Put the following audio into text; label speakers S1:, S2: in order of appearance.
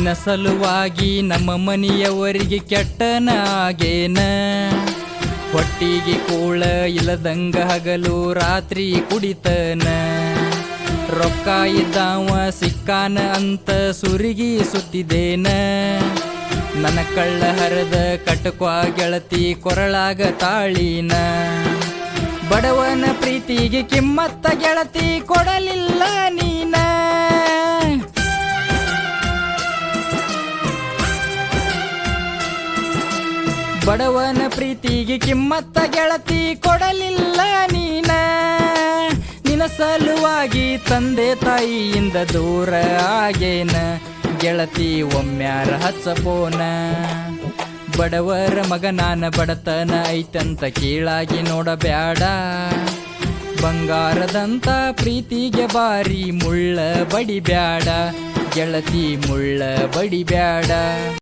S1: ನಿನ್ನ ಸಲುವಾಗಿ ನಮ್ಮ ಮನೆಯವರಿಗೆ ಕೆಟ್ಟನಾಗೇನ? ಹೊಟ್ಟಿಗೆ ಕೂಳ ಇಲ್ಲದಂಗ ಹಗಲು ರಾತ್ರಿ ಕುಡಿತನ? ರೊಕ್ಕ ಇದ್ದಾವ ಸಿಕ್ಕಾನ ಅಂತ ಸುರಿಗಿ ಸುತ್ತಿದೇನ? ನನ್ನ ಕಳ್ಳ ಹರದ ಕಟಕುವ ಗೆಳತಿ ಕೊರಳಾಗ ತಾಳಿನ? ಬಡವನ ಪ್ರೀತಿಗೆ ಕಿಮ್ಮತ್ತ ಗೆಳತಿ ಕೊಡಲಿಲ್ಲ ಬಡವನ ಪ್ರೀತಿಗೆ ಕಿಮ್ಮತ್ತ ಗೆಳತಿ ಕೊಡಲಿಲ್ಲ ನೀನ. ನಿನ್ನ ಸಲುವಾಗಿ ತಂದೆ ತಾಯಿಯಿಂದ ದೂರ ಆಗೇನ. ಗೆಳತಿ ಒಮ್ಮ್ಯಾರ ಹಚ್ಚಪೋನ ಬಡವರ ಮಗನಾನ ಬಡತನ ಐತಂತ ಕೀಳಾಗಿ ನೋಡಬ್ಯಾಡ. ಬಂಗಾರದಂತ ಪ್ರೀತಿಗೆ ಬಾರಿ ಮುಳ್ಳ ಬಡಿಬ್ಯಾಡ. ಗೆಳತಿ ಮುಳ್ಳ ಬಡಿಬ್ಯಾಡ.